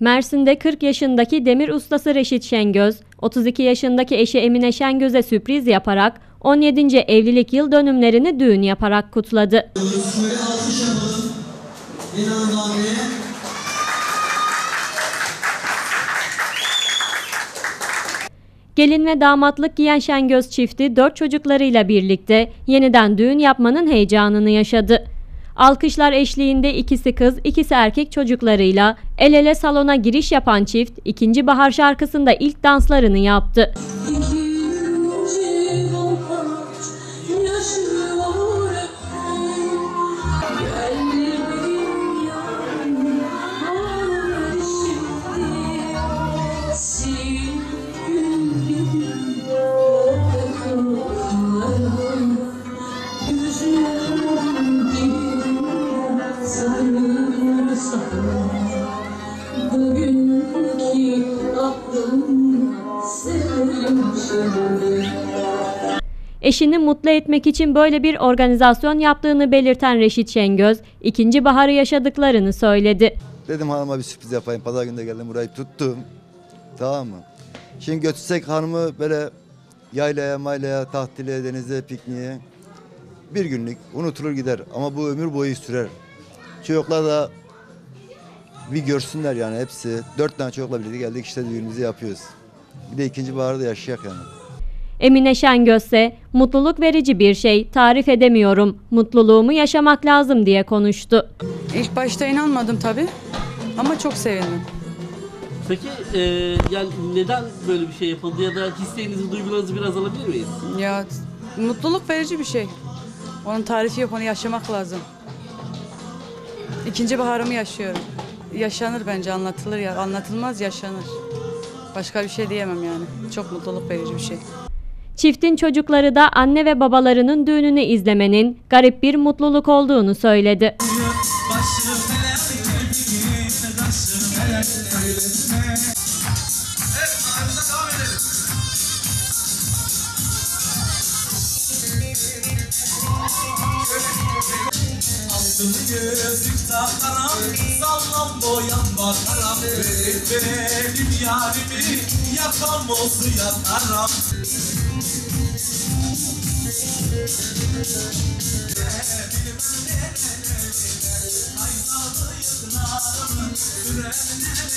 Mersin'de 40 yaşındaki demir ustası Reşit Şengöz, 32 yaşındaki eşi Emine Şengöz'e sürpriz yaparak 17. evlilik yıl dönümlerini düğün yaparak kutladı. Gelin ve damatlık giyen Şengöz çifti dört çocuklarıyla birlikte yeniden düğün yapmanın heyecanını yaşadı. Alkışlar eşliğinde ikisi kız, ikisi erkek çocuklarıyla el ele salona giriş yapan çift ikinci bahar şarkısında ilk danslarını yaptı. Bugünkü aklım severim şimdi Eşini mutlu etmek için böyle bir organizasyon yaptığını belirten Reşit Şengöz, ikinci baharı yaşadıklarını söyledi. Dedim hanıma bir sürpriz yapayım. Pazar günü de geldim burayı tuttum. Tamam mı? Şimdi götürsek hanımı böyle yaylaya, maylaya, tahtile, denize, pikniğe. Bir günlük unutulur gider ama bu ömür boyu sürer. Çocuklar da bir görsünler yani hepsi. Dört tane çocukla birlikte geldik işte düğünümüzü yapıyoruz. Bir de ikinci baharı da yaşayak yani. Emine Şengöz ise mutluluk verici bir şey, tarif edemiyorum, mutluluğumu yaşamak lazım diye konuştu. İlk başta inanmadım tabii ama çok sevindim. Peki e, yani neden böyle bir şey yapıldı ya da hislerinizi, duygularınızı biraz alabilir miyiz? Ya mutluluk verici bir şey. Onun tarifi yok, onu yaşamak lazım. İkinci baharımı yaşıyorum. Yaşanır bence, anlatılır ya. Anlatılmaz, yaşanır. Başka bir şey diyemem yani. Çok mutluluk verici bir şey. Çiftin çocukları da anne ve babalarının düğününü izlemenin garip bir mutluluk olduğunu söyledi. Altın gözlük takaram Sallam boyan bakaram Benim yarimi Yakam olsun yakarım. Aynalı yıklarım Sürenler